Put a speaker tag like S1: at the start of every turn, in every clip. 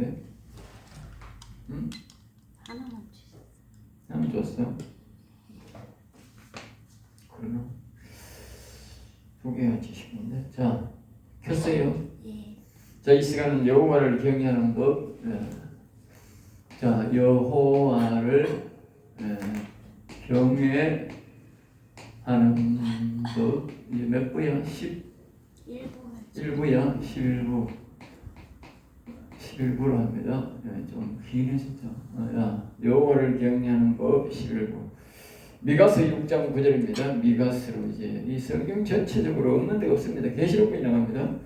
S1: 같은데? 응?
S2: 하나만 주세요.
S1: 하나만 줬어? 그러나? 두 개가 주시는데 자, 켰어요?
S2: 예.
S1: 자, 이 시간은 여호와를 경외하는 법. 예. 자, 여호와를 예, 경외하는 법. 이제 몇 부야? 11부야? 11부. 11부로 합니다. 예, 좀. 어, 야, 여호와를 경외하는 법 11부. 미가서 6장 9절입니다. 미가서로 이제 이 성경 전체적으로 없는 데가 없습니다. 계시록에 나갑니다.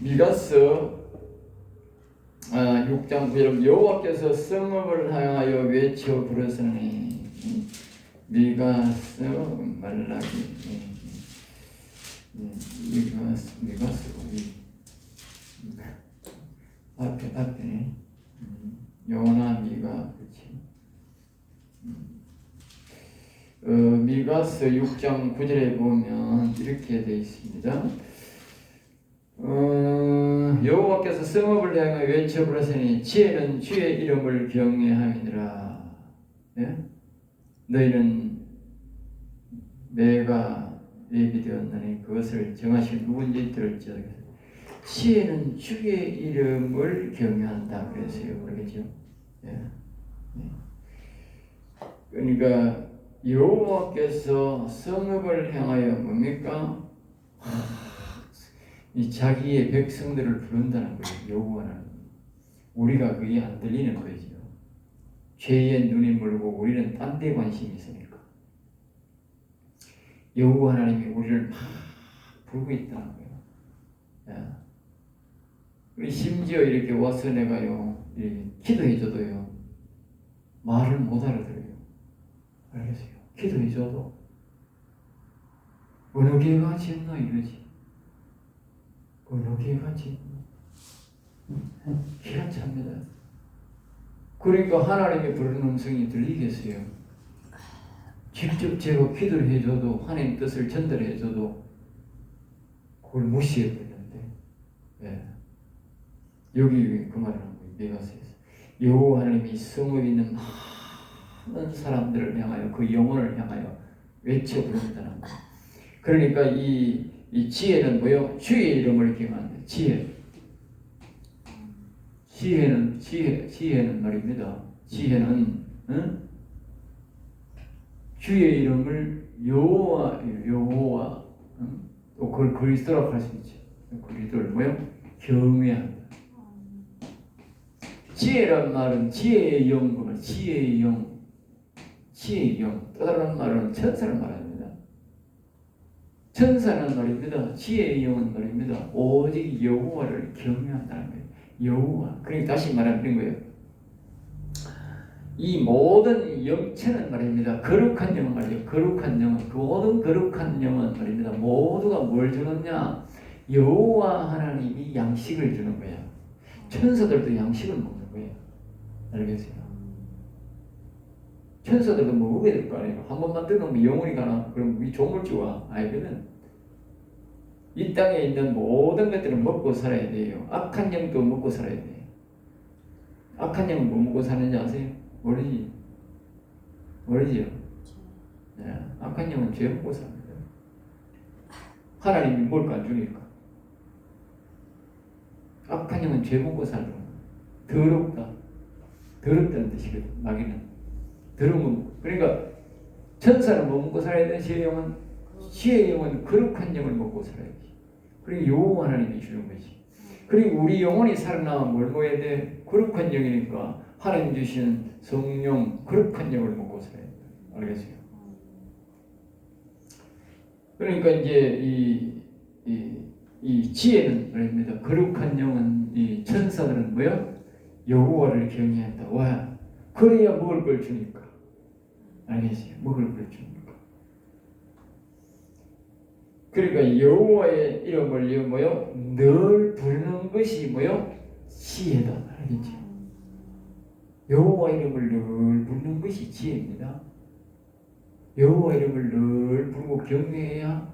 S1: 미가서 아, 6장 9절 여호와께서 성읍을 향하여 외쳐 부르시니 미가서 말라기 음, 미가서 미가서 이 앞에 앞에 음, 요나 미가 그렇지 음. 어, 미가서 6장 9절에 보면 이렇게 되어 있습니다. 어, 여호와께서 성읍을 향하여 외쳐 부르시니 지혜는 주의 이름을 경외함이니라. 예? 너희는 내가 예비되었나니 그것을 정하신 누군지 들을지어다. 지혜는 주의 이름을 경외한다 그랬어요. 그러겠죠? 예. 예. 그러니까 여호와께서 성읍을 향하여 뭡니까? 이 자기의 백성들을 부른다는 거예요. 여호와는 우리가 그게 안 들리는 거죠. 죄의 눈이 멀고 우리는 딴 데 관심이 있으니까 여호와 하나님이 우리를 막 부르고 있다는 거예요. 예. 우리 심지어 이렇게 와서 내가요 기도해줘도요 말을 못 알아들어요. 알겠어요? 기도해줘도 어느 개가 지었나 이러지. 어느 개가 지었나. 희한합니다. 그러니까 하나님의 부르는 음성이 들리겠어요. 직접 제가 기도를 해줘도 하나님 뜻을 전달해줘도 그걸 무시해버리는데 예. 여기 그 말을 거예요. 메가서에서 여호와 하나님이 성읍에 있는 많은 사람들을 향하여 그 영혼을 향하여 외쳐 부른다는 거. 그러니까 이, 이 지혜는 뭐요? 주의 이름을 경한다. 지혜. 지혜는 지혜 지혜는 말입니다. 지혜는 응? 주의 이름을 여호와 여호와 응? 또 그걸 그리스도라고 있죠. 그리스도를 뭐요? 경외한다. 지혜란 말은 지혜의 영, 지혜의 영, 지혜의 영. 또 다른 말은 천사를 말합니다. 천사는 말입니다. 지혜의 영은 말입니다. 오직 여호와를 경외한다는 거예요. 여호와. 그러니까 다시 말하는 거예요. 이 모든 영체는 말입니다. 거룩한 영은 말이죠. 거룩한 영은 그 모든 거룩한 영은 말입니다. 모두가 뭘 주느냐? 여호와 하나님이 양식을 주는 거야. 천사들도 양식을 먹는 거예요. 알겠어요? 뭐 먹어야 될거 아니에요. 한 번만 들으면 영혼이 가나? 그럼 이 조물주와 아이들은 이 땅에 있는 모든 것들은 먹고 살아야 돼요. 악한 영도 먹고 살아야 돼요. 악한 영은 뭐 먹고 사는지 아세요? 모르지? 모르지요? 네. 악한 영은 죄 먹고 삽니다. 하나님이 뭘까 안 주니까. 악한 영은 죄 먹고 살아. 더럽다. 더럽다는 뜻이거든, 마귀는. 더러운 그러니까 천사는 뭐 먹고 살아야 돼? 지혜 영은 지혜 영은 거룩한 영을 먹고 살아야지. 그리고 여호와 하나님이 주는 거지. 그리고 우리 영혼이 살아나면 뭘 먹어야 돼? 거룩한 영이니까 하나님 주신 성령 거룩한 영을 먹고 살아야 돼. 알겠어요? 그러니까 이제 이, 이, 이 지혜는 말입니다. 거룩한 영은 이 천사들은 뭐야? 여호와를 경외한다. 와, 그래야 먹을 걸 주니까. 알겠어요? 걸 주니까. 그러니까 여호와의 이름을 뭐요? 늘 부르는 것이 뭐요? 지혜다. 알겠죠? 여호와 이름을 늘 부르는 것이 지혜입니다. 여호와 이름을 늘 부르고 경외해야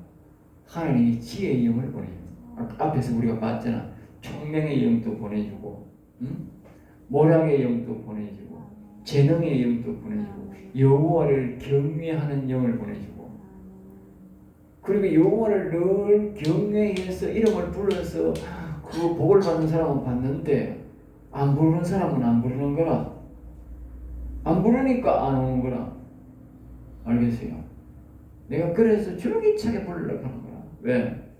S1: 하나님이 지혜의 영을 보내요. 아, 앞에서 우리가 봤잖아. 총명의 영도 보내주고 응? 모략의 영도 보내주고 재능의 영도 보내주고 여호와를 경외하는 영을 보내주고. 그리고 여호와를 늘 경외해서 이름을 불러서 그 복을 받는 사람은 받는데 안 부르는 사람은 안 부르는 거라. 안 부르니까 안 오는 거라. 알겠어요? 내가 그래서 줄기차게 하는 거야 왜?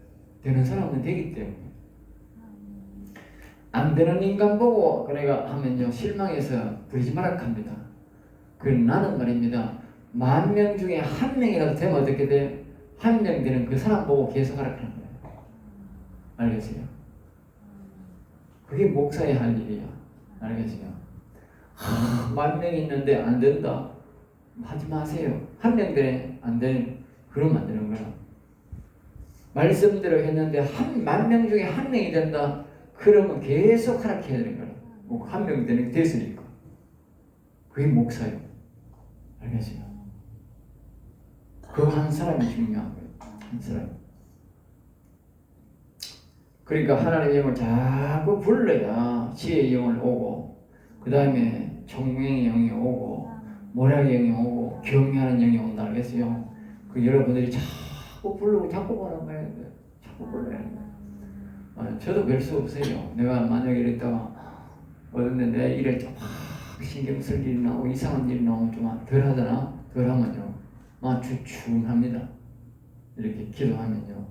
S1: 되는 사람은 되기 때문에 안 되는 인간 보고 그래가 하면요 실망해서 말라 합니다. 그 나는 말입니다. 만 명 중에 한 명이라도 되면 어떻게 돼? 한명 되는 그 사람 보고 계속 하라 하는 거예요. 알겠어요? 그게 목사의 할 일이야. 알겠어요? 하, 만 명이 있는데 안 된다. 하지 마세요. 한 명 되네 안 되네. 그러면 안 되는 거야. 말씀대로 했는데 한 만 명 중에 한 명이 된다. 그러면 계속 하락해야 되는 거야. 뭐한명 되는 게 됐으니까. 그게 목사예요. 알겠어요? 그 한 사람이 중요한 거예요. 한 사람. 그러니까 하나님의 영을 자꾸 불러야 지혜의 영을 오고, 그 다음에 총명의 영이 오고, 모략의 영이 오고, 경외하는 영이 온다. 알겠어요? 그 여러분들이 자꾸 부르고 자꾸 보는 거예요. 자꾸 불러야 돼. 아, 저도 별 수 없어요. 내가 만약에 이랬다가 어딘데 내 일에 좀막 신경 쓸 일이 나오고 이상한 일이 나오면 좀 덜 하잖아. 덜 하면요. 막 주춤합니다. 이렇게 기도하면요.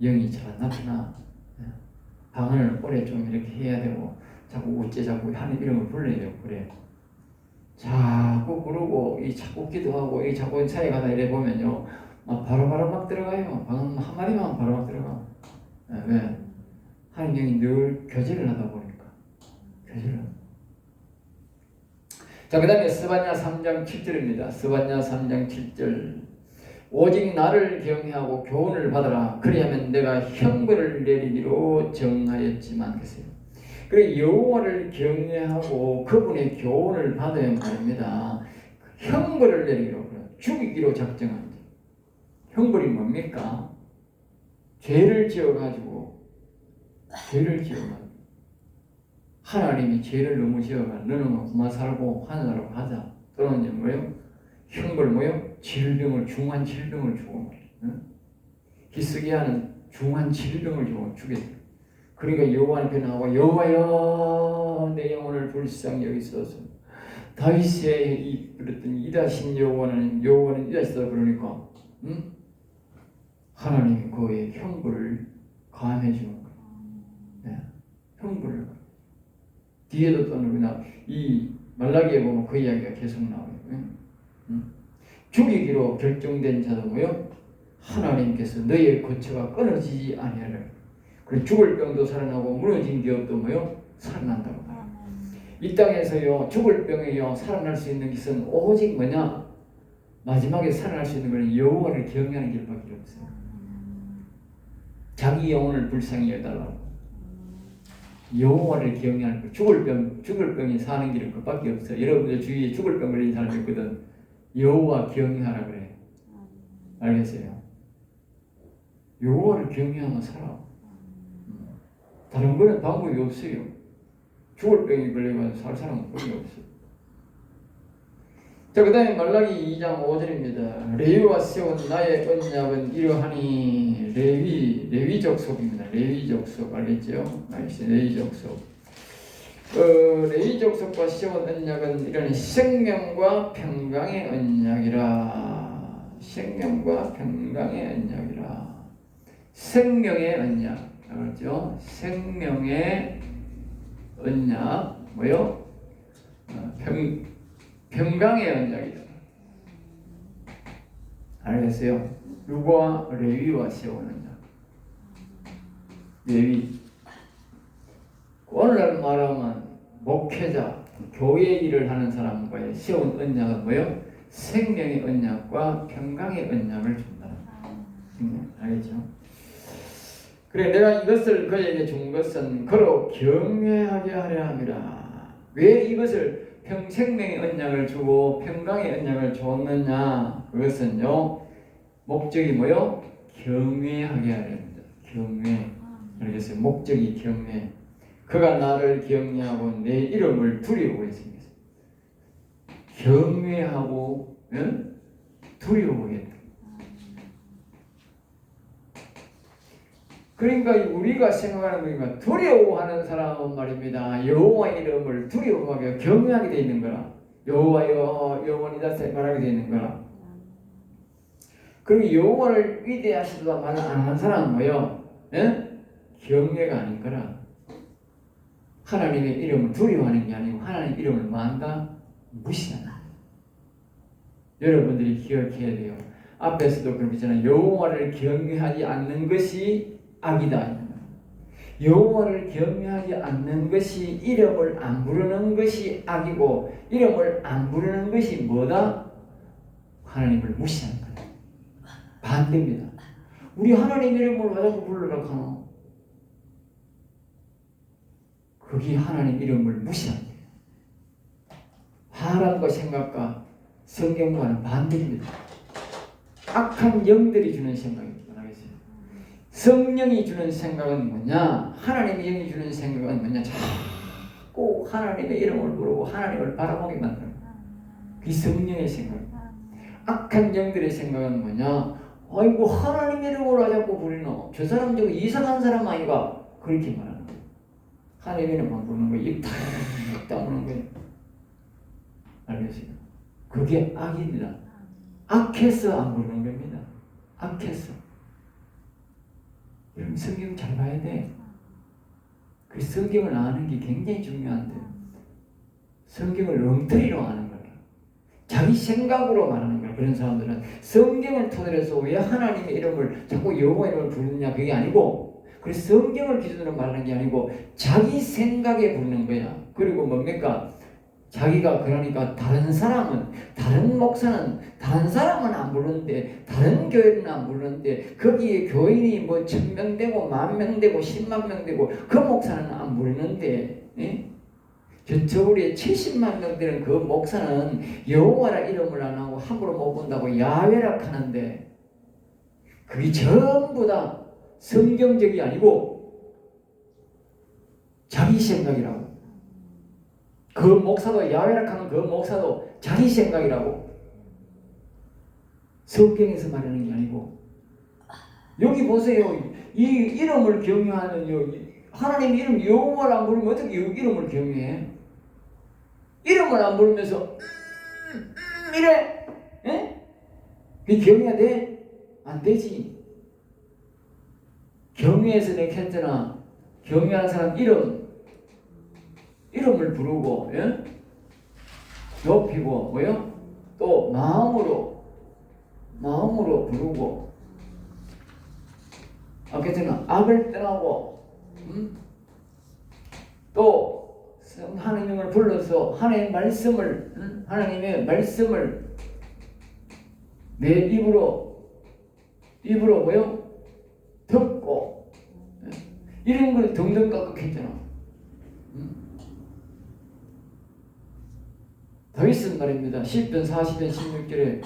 S1: 영이 잘 나타나. 예. 방언을 오래 좀 이렇게 해야 되고 자꾸 어째 자꾸 하는 이름을 불러요. 그래. 자꾸 부르고 이 자꾸 기도하고 이 자꾸 사회 가다 이래 보면요. 막 바로 바로 막 들어가요. 방언 한 마디만 바로 막 들어가. 예, 왜? 하나님이 늘 교제를 하다 보니까 교제를 하다. 자, 그 다음에 스바냐 3장 7절입니다. 스바냐 3장 7절. 오직 나를 경외하고 교훈을 받아라. 그리하면 내가 형벌을 내리기로 정하였지만 그랬어요. 그래 여호와를 경외하고 그분의 교훈을 받아야 말입니다. 형벌을 내리기로. 죽이기로 작정한 형벌이 뭡니까? 죄를 지어가지고 죄를 지어가지고 하나님이 죄를 너무 지어가 너는 뭐 그만 살고 하늘나라로 가자 또는 이제 뭐요? 형벌 뭐요? 질병을 중한 질병을 주고 응? 히스기야는 중한 질병을 죽였어 그러니까 여호와한테 나와 여호와여 내 영혼을 불쌍히 여기소서 다윗의 이 그랬더니 이다신 여호와는 여호와는 이다시다 그러니까 응? 하나님이 그의 형벌을 가함해 주는. 형벌을 뒤에도 또는 그냥 이 말라기에 보면 그 이야기가 계속 나와요. 응? 응? 죽이기로 결정된 자도 뭐요? 하나님께서 너의 거처가 끊어지지 아니하라. 그리고 죽을 병도 살아나고 무너진 기업도 뭐요? 살아난다고 말해요. 이 땅에서요 죽을 병에요 살아날 수 있는 것은 오직 뭐냐? 마지막에 살아날 수 있는 것은 여호와를 경외하는 길밖에 없어요. 자기 영혼을 불쌍히 여달라고. 여호와를 경외하는 거. 죽을 병, 죽을 병이 사는 길은 그밖에 없어요. 여러분들 주위에 죽을 병 걸린 사람이 있거든. 여호와 경외하라 그래. 알겠어요? 여호와를 경외하면 살아. 음. 다른 거는 방법이 없어요. 죽을 병이 걸리면 살 사람은 거의 없어요. 자, 그 다음에 말라기 2장 5절입니다. 레위와 세운 나의 언약은 이러하니 레위, 레위족 속입니다. 레위족 속 알겠죠? 알겠어요? 레위족 속. 어, 레위족 속과 세운 언약은 이런 생명과 평강의 언약이라. 생명과 평강의 언약이라. 생명의 언약. 알죠? 생명의 언약. 뭐요? 어, 평, 평강의 언약이다. 알겠어요? 누구와 레위와 세운 언약. 레위. 오늘날 말하면 목회자, 교회 일을 하는 사람과의 세운 언약은 뭐요? 생명의 언약과 평강의 언약을 준다. 생명, 알겠죠? 그래 내가 이것을 그에게 준 것은 그로 경외하게 하려 함이라. 왜 이것을 평 생명의 언약을 주고 평강의 언약을 줬느냐? 그것은요 목적이 뭐요? 경외하게 하려 합니다. 경외. 알겠어요? 목적이 경외. 그가 나를 경외하고 내 이름을 두려워했습니다. 경외하고 응? 두려워했다. 그러니까 우리가 생각하는 거니까 두려워하는 사람은 말입니다. 여호와 이름을 두려워하게 경외하게 돼 있는 거라. 여호와여 영원이다 말하게 돼 있는 거라. 그리고 여호와를 위대하시다 말을 안 하는 사람은 뭐요? 예? 경외가 아닌 거라. 하나님의 이름을 두려워하는 게 아니고 하나님 이름을 뭐한다? 무시한다. 여러분들이 기억해야 돼요. 앞에서도 그럼 있잖아요. 여호와를 경외하지 않는 것이 악이다. 여호와를 경외하지 않는 것이 이름을 안 부르는 것이 악이고 이름을 안 부르는 것이 뭐다? 하나님을 무시하는 거다. 반대입니다. 우리 하나님 이름을 왜 자꾸 부르려고 하노? 그게 하나님 이름을 무시합니다. 바람과 생각과 성경과는 반대입니다. 악한 영들이 주는 생각입니다. 성령이 주는 생각은 뭐냐? 하나님의 영이 주는 생각은 뭐냐? 자꾸 하나님의 이름을 부르고 하나님을 바라보게 만드는. 그게 성령의 생각. 악한 영들의 생각은 뭐냐? 아이고 하나님 이름으로 자꾸 부리노. 저 사람 저거 이상한 사람 아이가 그렇게 말하는 거예요. 하나님 이름만 부르는 거예요. 입탁 다무는 거예요. 알겠어요? 그게 악입니다. 악해서 안 부르는 겁니다. 악해서. 여러분 성경 잘 봐야 돼. 그 성경을 아는 게 굉장히 중요한데 성경을 엉터리로 아는 거야. 자기 생각으로 말하는 거야. 그런 사람들은 성경을 토대로 해서 왜 하나님의 이름을 자꾸 여호와 이름을 부르느냐 그게 아니고 그래서 성경을 기준으로 말하는 게 아니고 자기 생각에 부르는 거야. 그리고 뭡니까? 자기가 그러니까 다른 사람은 다른 목사는 다른 사람은 안 부르는데 다른 교회는 안 부르는데 거기에 교인이 뭐 천명 되고 만명 되고 십만 명 되고 그 목사는 안 부르는데 예? 저쪽에 70만 명 되는 그 목사는 여호와라 이름을 안 하고 함부로 못 본다고 야외라 하는데 그게 전부 다 성경적이 아니고 자기 생각이라고 그 목사도 야외라 하는 그 목사도 자기 생각이라고 성경에서 말하는 게 아니고 여기 보세요 이 이름을 경외하는 요 하나님 이름 여호와를 안 부르면 어떻게 이 이름을 경외해? 이름을 안 부르면서 음, 음, 이래 에? 그 경외가 돼? 안 되지 경외에서 내가 했잖아 경외하는 사람 이름 이름을 부르고 예? 높이고 뭐요? 또 마음으로 마음으로 부르고 아까 전에 악을 떠나고 음? 또 성- 하나님을 불러서 하나님의 말씀을 음? 하나님의 말씀을 내 입으로 입으로 뭐요? 듣고 예? 이런 걸 등등 깎았잖아. 다윗은 말입니다. 10편 40편 16절에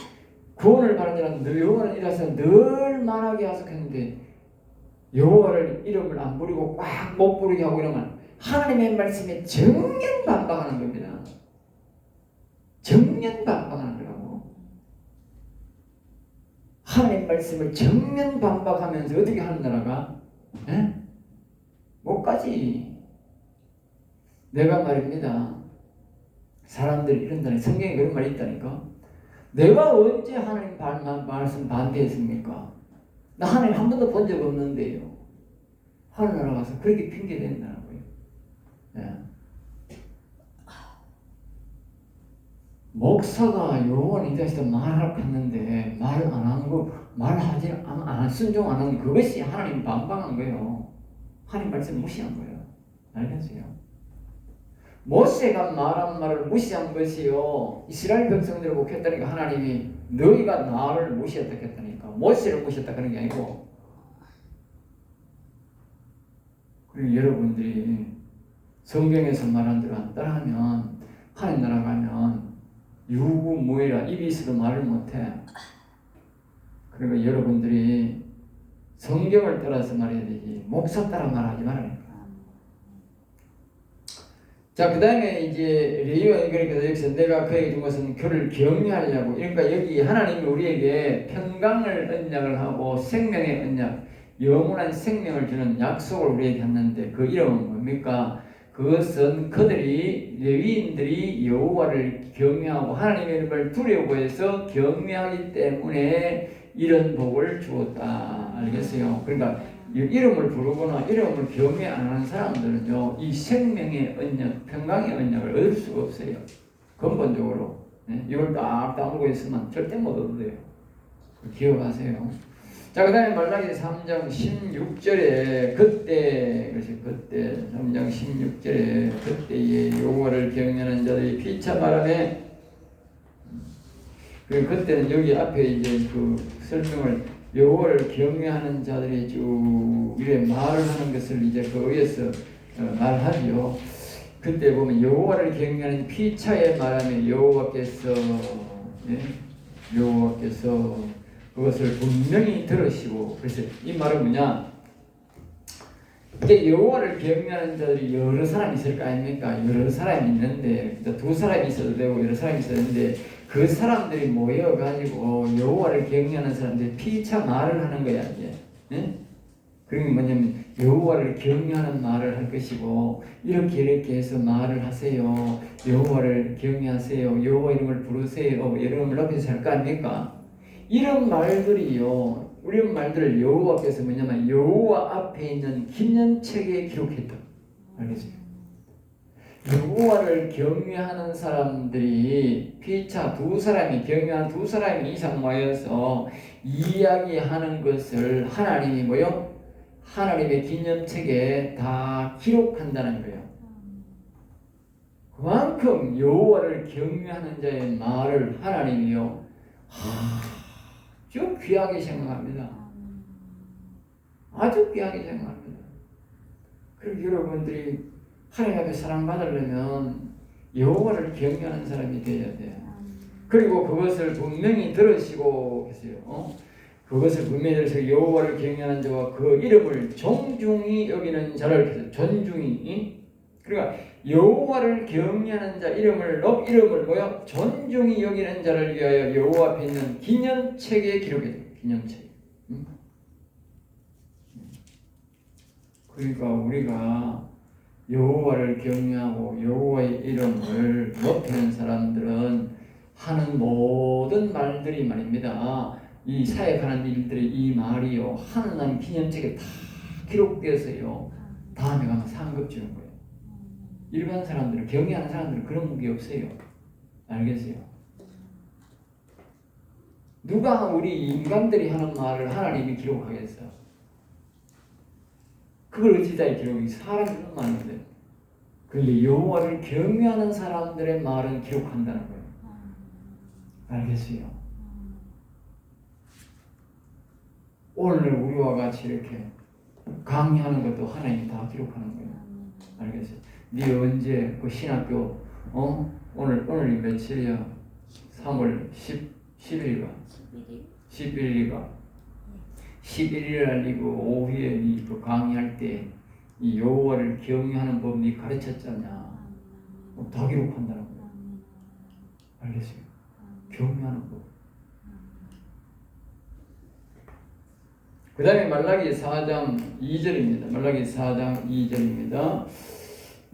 S1: 구원을 바라는 자는 늘 여호와를 일하서 늘 만하게 하석했는데 여호와를 이름을 안 부리고 꽉 못 부르게 하고 이러면 하나님의 말씀에 정면반박하는 겁니다. 정면반박하는 거라고. 하나님 말씀을 정면반박하면서 어떻게 하는 나라가? 에? 못 가지. 내가 말입니다. 사람들이 이런다니 성경에 그런 말이 있다니까. 내가 언제 하나님 말씀 반대했습니까? 나 하나님 한 번도 본 적 없는데요. 하늘나라 가서 그렇게 핑계 댄다고요. 예. 목사가 요원 이자에서 말을 했는데 말을 안 하는 거 말하지 안, 안 순종 안 하는 그것이 하나님 반박한 거예요. 하나님 말씀 무시한 거예요. 알겠어요? 모세가 말한 말을 무시한 것이요. 이스라엘 백성들을 목했다니까 하나님이 너희가 나를 무시했다 했다니까. 모세를 무시했다 그런 게 아니고. 그리고 여러분들이 성경에서 말한 대로 안 따라하면 하나님 나라 가면 유구무이라 입이 있어도 말을 못해. 그리고 여러분들이 성경을 따라서 말해야 되지 목사 따라 말하지 말아요. 자, 그 다음에 이제 레위와 그러니까 여기서 내가 그에게 준 것은 그를 경외하려고. 그러니까 여기 하나님이 우리에게 평강을 언약을 하고 생명의 언약, 영원한 생명을 주는 약속을 우리에게 했는데 그 이름은 뭡니까? 그것은 그들이 레위인들이 여호와를 경외하고 하나님의 이름을 두려워해서 경외하기 때문에 이런 복을 주었다. 알겠어요? 그러니까 이 이름을 부르거나 이름을 경외 안 하는 사람들은요, 이 생명의 언약, 평강의 언약을 얻을 수가 없어요. 근본적으로. 네? 이걸 딱 다물고 있으면 절대 못 얻어요. 기억하세요. 자, 그 다음에 말라기 3장 16절에 그때, 그렇지, 그때, 3장 16절에 그때에 여호와를 경외하는 자들이 피차 바람에 그 그때는 여기 앞에 이제 그 설명을 여호와를 경외하는 자들이 쭉 이래 말을 하는 것을 이제 거기에서 어, 말하죠. 그때 보면 여호와를 경외하는 피차의 말하면 여호와께서 예? 여호와께서 그것을 분명히 들으시고 그래서 이 말은 뭐냐? 이제 여호와를 경외하는 자들이 여러 사람이 있을 거 아닙니까? 여러 사람이 있는데 두 사람이 있어도 되고 여러 사람이 있어도 되는데 그 사람들이 모여 가지고 여호와를 경외하는 사람들이 피차 말을 하는 거야 이제. 예? 그게 뭐냐면 여호와를 경외하는 말을 할 것이고 이렇게 이렇게 해서 말을 하세요. 여호와를 경외하세요. 여호와 이름을 부르세요. 이름을 높여서 할거 아닙니까? 이런 말들이요. 이런 말들을 여호와께서 뭐냐면 여호와 앞에 있는 기념책에 기록했다. 알겠어요? 여호와를 경외하는 사람들이 피차 두 사람이 경외한 두 사람이 이상 모여서 이야기하는 것을 하나님이 뭐요? 하나님의 기념책에 다 기록한다는 거예요. 그만큼 여호와를 경외하는 자의 말을 하나님이요 아주 귀하게 생각합니다. 아주 귀하게 생각합니다. 그리고 여러분들이 하나님 앞에 사랑받으려면 여호와를 경외하는 사람이 되어야 돼요. 그리고 그것을 분명히 들으시고 계세요. 어? 그것을 분명히 들으시고 여호와를 경외하는 자와 그 이름을 정중히 여기는 자를 계세요. 존중히. 이? 그러니까 여호와를 경외하는 자 이름을 높 이름을 뭐요? 존중히 여기는 자를 위하여 여호와 앞에 있는 기념책에 기록해 요 기념책. 응? 그러니까 우리가 여호와를 경외하고 여호와의 이름을 높이는 사람들은 하는 모든 말들이 말입니다. 이 사역하는 일들이 이 말이요 하나님 기념책에 다 기록되어서요 다음에 가면 상급 주는 거예요. 일반 사람들은 경외하는 사람들은 그런 무기 없어요. 알겠어요? 누가 우리 인간들이 하는 말을 하나님이 기록하겠어? 그걸 어찌다 기록이 사람이 너무 많은데. 그런데 여호와를 경외하는 사람들의 말은 기록한다는 거예요. 알겠어요? 오늘 우리와 같이 이렇게 강의하는 것도 하나님이 다 기록하는 거예요. 알겠어요? 네 언제 그 신학교 어 오늘 오늘이 며칠이야? 3월 10 10일가 11일이가 11일 날리고 오후에 네그 강의할 때 이 여호와를 경외하는 법 네 가르쳤잖아. 어, 다 기록한다는 거야. 알겠어요? 경외하는 법. 그 다음에 말라기 4장 2절입니다. 말라기 4장 2절입니다.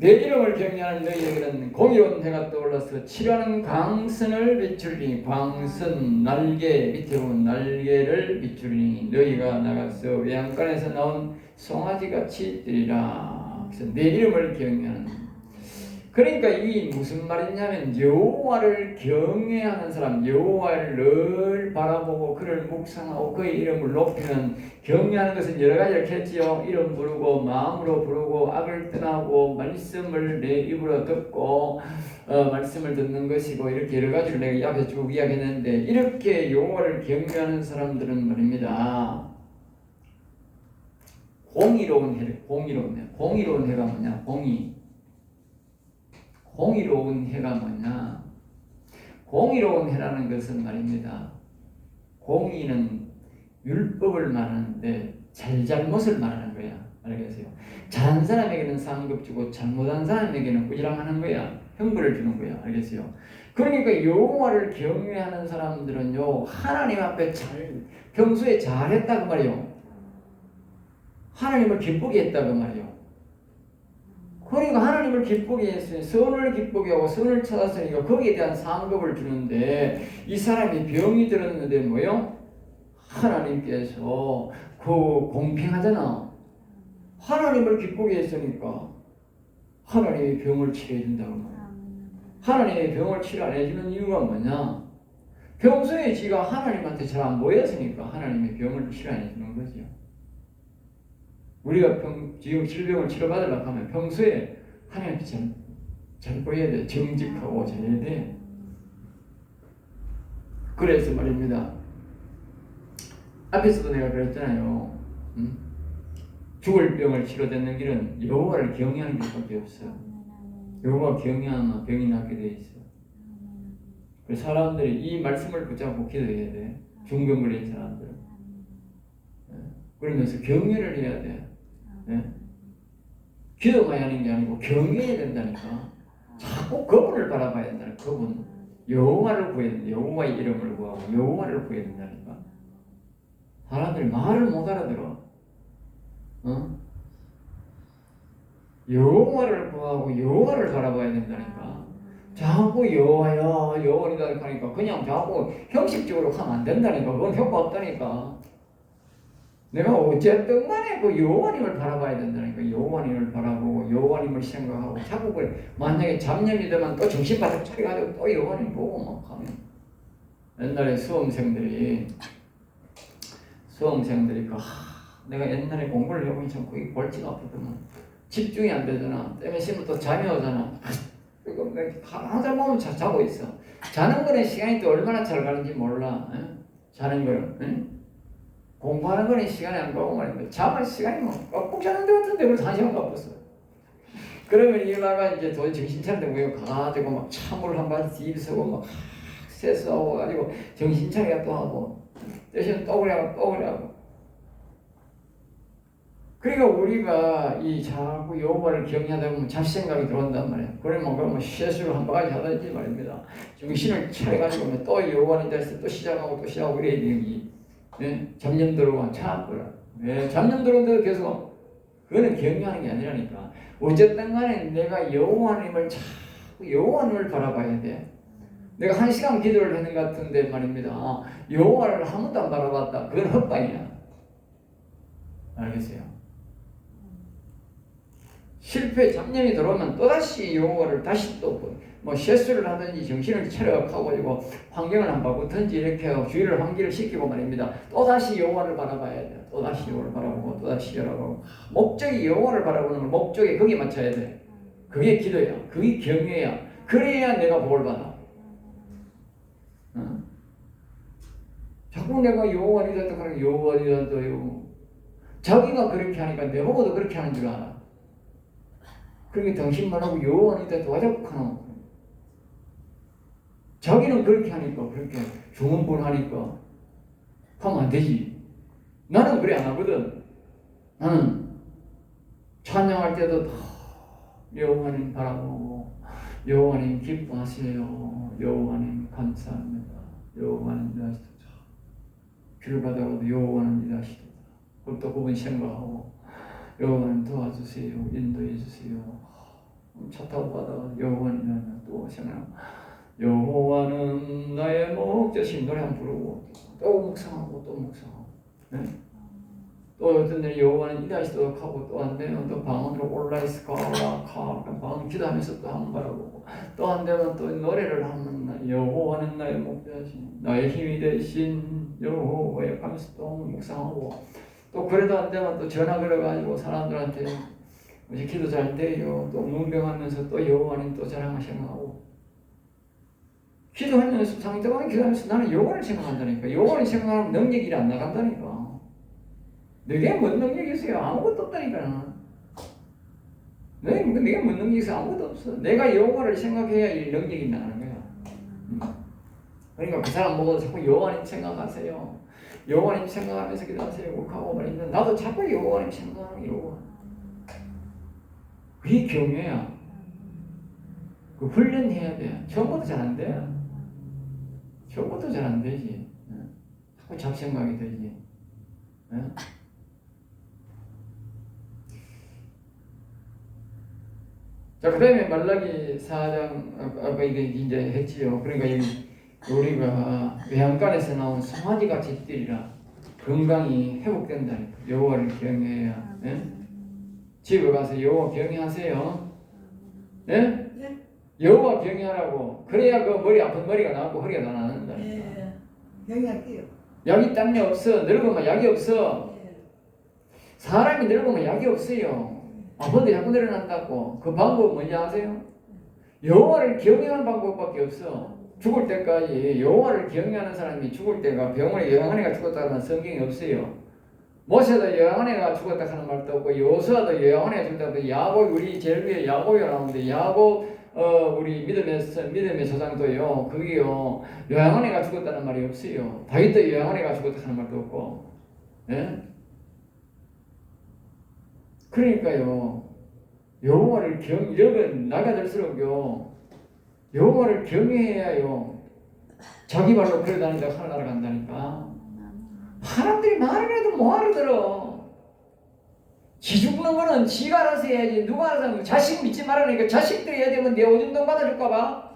S1: 내 이름을 경외하는 너희에게는 공의로운 해가 떠올라서 치료하는 광선을 비추리니 광선 날개 밑에 보면 날개를 비추리니 너희가 나가서 외양간에서 나온 송아지같이 되리라. 그래서 내 이름을 경외하는 그러니까 이 무슨 말이냐면 여호와를 경외하는 사람 여호와를 늘 바라보고 그를 묵상하고 그의 이름을 높이는 경외하는 것은 여러 가지를 했지요. 이름 부르고 마음으로 부르고 악을 떠나고 말씀을 내 입으로 듣고 어, 말씀을 듣는 것이고 이렇게 여러 가지를 내가 이 앞에 쭉 이야기했는데 이렇게 여호와를 경외하는 사람들은 말입니다. 공의로운 해 공의로운 해 공의로운 해가 뭐냐? 공의 공의로운 해가 뭐냐? 공의로운 해라는 것은 말입니다. 공의는 율법을 말하는데 잘잘못을 말하는 거야. 알겠어요? 잘한 사람에게는 상급 주고 잘못한 사람에게는 꾸지람하는 거야. 형벌을 주는 거야. 알겠어요? 그러니까 여호와를 경외하는 사람들은요 하나님 앞에 잘 평소에 잘했다 그 말이요. 하나님을 기쁘게 했다 그 말이요. 그러니까 하나님을 기쁘게 했으니 선을 기쁘게 하고 선을 찾았으니까 거기에 대한 상급을 주는데 이 사람이 병이 들었는데 뭐요? 하나님께서 그 공평하잖아. 하나님을 기쁘게 했으니까 하나님이 병을 치료해 준다고 말이야. 하나님이 병을 치료 안 해주는 이유가 뭐냐? 평소에 지가 하나님한테 잘 안 보였으니까 하나님이 병을 치료 안 해주는 거죠. 우리가 병, 지금 질병을 치료받으려고 하면 평소에 하나님한테 잘, 잘 보여야 돼. 정직하고 잘해야 돼. 그래서 말입니다. 앞에서도 내가 그랬잖아요. 음? 죽을 병을 치료되는 길은 여호와를 경외하는 길밖에 없어요. 여호와 경외하면 병이 낫게 돼 있어. 그래서 사람들이 이 말씀을 붙잡고 기도해야 돼. 중병 걸린 사람들. 예. 그러면서 경외를 해야 돼. 예? 기도만 하는 게 아니고 경외해야 된다니까. 자꾸 그분을 바라봐야 된다는 그분. 여호와를 구해야 된다. 여호와의 이름을 구하고 여호와를 구해야 된다니까. 사람들이 말을 못 알아들어. 어? 여호와를 구하고 여호와를 바라봐야 된다니까. 자꾸 여호와야 여호와이다 하니까 그냥 자꾸 형식적으로 하면 안 된다니까. 그건 효과 없다니까. 내가 어쨌든 간에 그 여호와님을 바라봐야 된다니까. 여호와님을 바라보고 여호와님을 생각하고 자꾸 그래. 만약에 잡념이 되면 또 정신 바짝 차려가지고 또 여호와님 보고 막 하면 옛날에 수험생들이 수험생들이 그 하, 내가 옛날에 공부를 해보니 참 그게 골치가 아프더만 집중이 안 되잖아. 때문에 심으면 또 잠이 오잖아. 내가 항상 보면 자, 자고 있어. 자는 거는 시간이 또 얼마나 잘 가는지 몰라. 에? 자는 거는. 에? 공부하는 거는 시간이 안 가고 말입니다. 잠은 시간이 뭐꼭 자는 데 같은데 벌써 한 시간 가봤어. 그러면 일어나가 이제 도저히 정신 차리는데 왜 가가지고 막 찬물 한 바지 뒤서고 막 세수하고 가지고 정신 차리가 또 하고 대신 또 그래 하고 또 그래 하고 그러니까 우리가 이 자꾸 여호와를 경외하다 보면 잡생각이 들어온단 말이야. 그러면 그러면 세수를 한 바가지 하든지 말입니다. 정신을 차려가지고 또 여호와에 대해서 또 시작하고 또 시작하고 그래야 되니 예? 잡념 들어오면 참고라. 예? 잡념 들어오는데도 계속 그거는 경외하는 게 아니라니까. 어쨌든 간에 내가 여호와님을 자꾸 여호와님을 바라봐야 돼. 내가 한 시간 기도를 하는 것 같은데 말입니다. 아, 여호와를 한 번도 안 바라봤다. 그건 헛방이야. 알겠어요? 실패 잡념이 들어오면 또다시 여호와를 다시 또 뭐 실수를 하든지 정신을 차려가지고 환경을 안 바꾸든지 이렇게 주의를 환기를 시키고 말입니다. 또다시 여호와를 바라봐야 돼. 또다시 여호와를 바라보고 또다시 바라보고 목적이 여호와를 바라보는 걸 목적에 거기 맞춰야 돼. 그게 기도야. 그게 경외야. 그래야 내가 복을 받아. 어? 자꾸 내가 여호와이다 그러면 여호와이다요. 자기가 그렇게 하니까 내 보고도 그렇게 하는 줄 알아. 그러니까 당신만 하고 여호와이다 도와자고 하나. 자기는 그렇게 하니까 그렇게 중원분 하니까 하면 안 되지. 나는 그래 안 하거든. 나는 찬양할 때도 다 여호와님 바라보고 여호와님 기뻐하세요. 여호와님 감사합니다. 여호와님 일하시다. 귀를 받아가도 여호와는 일하시다. 그걸 또 그분 생각하고 여호와님 도와주세요. 인도해 주세요. 차 타고 가다가 여호와님 또 생각하고 여호와는 나의 목자신 노래 한 부르고. 또 묵상하고 또 묵상하고. 네? 또 어떤 날 여호와는 일하시 도록 하고 또안 되면 또 방언으로 올라있을까 올라가. 방언 기도하면서 또한번 바라보고. 또안 되면 또 노래를 하면 나 여호와는 나의 목자신 나의 힘이 되신 여호와에 가면서 또 묵상하고. 또 그래도 안 되면 또 전화 걸어가지고 사람들한테 어제 기도 잘 돼요. 또 문병하면서 또 여호와님 또 자랑을 생각하고 기도하면서 상대방이 기도하면서 나는 여호와를 생각한다니까. 여호와를 생각하면 능력이 안 나간다니까. 내게 뭔 능력이 있어요? 아무것도 없다니까. 내게, 내게 뭔 능력이 있어 아무것도 없어. 내가 여호와를 생각해야 이 능력이 나가는 거야. 음. 그러니까 그 사람 보고 자꾸 여호와님 생각하세요. 여호와님 생각하면서 기도하세요. 하고 말입니다 나도 자꾸 여호와님 생각하는 여호와 그게 경외야. 그 훈련해야 돼. 처음부터 잘 안 돼. 처음부터 잘안 되지. 예. 자꾸 잡생각이 되지. 예? 자, 그 다음에 말라기 4장, 아까 아까 이게 이제 했지요. 그러니까 이 우리가 외양간에서 나온 송아지 같이 뛰리라. 건강이 회복된다. 여호와를 경외해야. 예? 집에 가서 여호와 경외하세요. 예?
S3: 네.
S1: 여호와 경외하라고. 그래야 그 머리 아픈 머리가 나고 허리가 다 나는다.
S3: 예. 경향기요.
S1: 약이 땀이 없어. 늙으면 약이 없어.
S3: 예.
S1: 사람이 늙으면 약이 없어요. 아픈데 자꾸 늘어난다고. 그 방법은 뭔지 아세요? 여호와를 경외하는 방법밖에 없어. 죽을 때까지 여호와를 경외하는 사람이 죽을 때가 병원에 여왕아내가 죽었다는 성경이 없어요. 모세도 여왕아내가 죽었다 하는 말도 없고 여호수아도 여왕아내가 죽었다 야곱 우리 제일 위에 야곱이 나오는데 야곱 어 우리 믿음의 선- 믿음의 조상도요 그게요 여왕아내가 죽었다는 말이 없어요. 다윗도 여왕아내가 죽었다 하는 말도 없고 예? 그러니까요 여호와를 경 이러면 나이가 들수록요 여호와를 경외해야요 자기 발로 걸어 다니다가 하늘 날아간다니까 사람들이 말을 해도 뭐 알아들어 지 죽는 거는 지가 알아서 해야지. 누가 알아서 하면 자식 믿지 말라니까 자식들이 해야 되면 내 오줌동 받아줄까봐.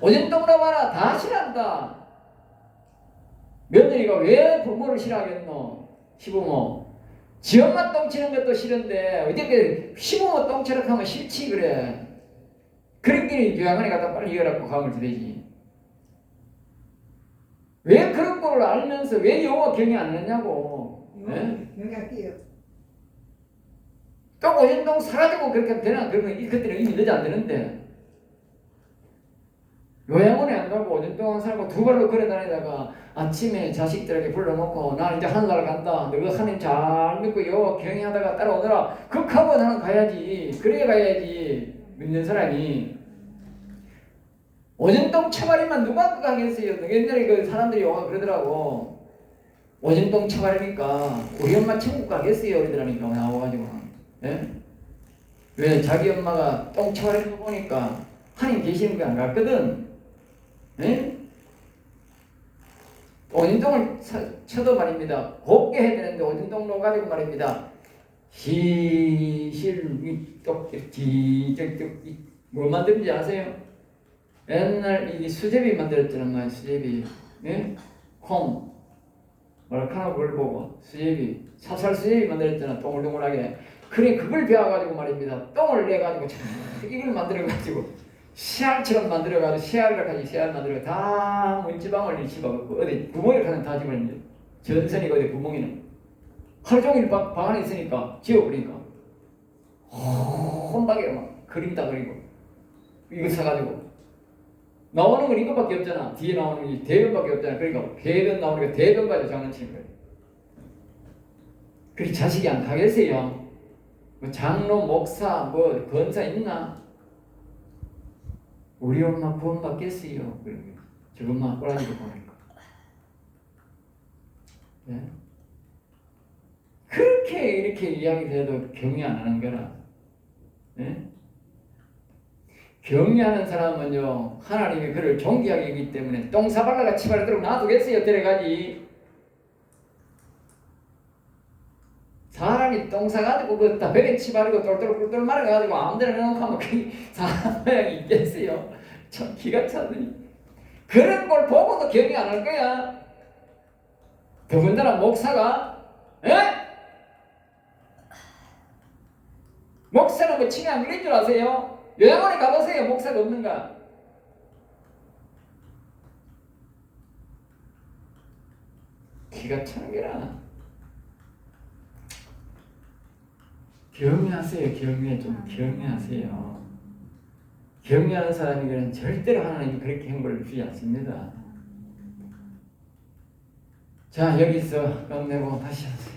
S1: 오줌동 나봐라. 다 싫어한다. 며느리가 왜 부모를 싫어하겠노? 시부모. 지 엄마 똥 치는 것도 싫은데 어떻게 시부모 똥 치라고 하면 싫지 그래. 그런끼리 요양원에 갖다 빨리 이어갖고 가면 되지. 왜 그런 걸 알면서 왜 여호와 경외 안 했냐고 예?
S3: 경향기요.
S1: 또 오전동 사가지고 그렇게 되나 그러면 이 그때는 이미 늦어 안 되는데. 요양원에 안 가고 오전 동안 살고 두 발로 걸어 다니다가 아침에 자식들에게 불러놓고 나 이제 하늘나라 간다. 너가 하나님 잘 믿고 여호와 경외하다가 따라오너라 극하고 나는 가야지. 그래 가야지. 믿는 사람이. 오전동 처발이면 누가 가겠어요? 옛날에 그 사람들이 와 그러더라고. 오전동 처발이니까 우리 엄마 천국 가겠어요? 그러더라니까 나와가지고 예? 왜 자기 엄마가 똥 처발인 거 보니까 하나님 계시는 게안 갔거든 예? 오진동을 쳐도 말입니다. 곱게 해야 되는데 오진동로 가지고 말입니다. 시실 똑똑지적뭐 만드는지 아세요? 옛날 이 수제비 만들었잖아요. 뭐 수제비, 예? 콩, 머라카나 물 보고 수제비, 사살 수제비 만들었잖아. 동글동글하게. 그래 그걸 배워가지고 말입니다. 똥을 내가지고 참 이걸 만들어가지고 씨알처럼 만들어가지고 씨알을 가지고 씨알 만들어 다 문지방을 집어갖고 어디 구멍에 가는 다 집어넣는 전선이 어디 구멍이는 하루 종일 방, 방 안에 있으니까 지워버리니까 혼박에 막 그린다 그리고 이거 사가지고. 나오는 건 이거밖에 없잖아. 뒤에 나오는 게 대변밖에 없잖아. 그러니까 배변 나오니까 대변 가지고 장난치는 거예요. 그리 자식이 안 가겠어요. 뭐 장로 목사 뭐 권사 있나 우리 엄마 구원 받겠어요. 그러면 저 엄마 꼬라지를 보니까. 네? 그렇게 이렇게 이야기해도 경외 안 하는 거라. 네? 경외하는 사람은요 하나님이 그를 존귀하게 여기 때문에 똥사발라가 치발도록 놔두겠어요 데려가지 사람이 똥 싸가 지고 그다 베레 치바르고 똘똘똘똘 말아가지고 아무데나 넣어놓고 하면 그 사람 모양이 있겠어요? 참 기가 차더니 그런 걸 보고도 경이 안 할 거야. 더군다나 목사가 에? 목사는 뭐 치매 안 걸린 줄 아세요? 요양원에 가보세요. 목사가 없는가? 기가 차는 게라 경외하세요. 경외 좀 경외하세요. 경외하는 사람에게는 절대로 하나님이 그렇게 행복을 주지 않습니다. 자 여기서 끝내고 다시 하세요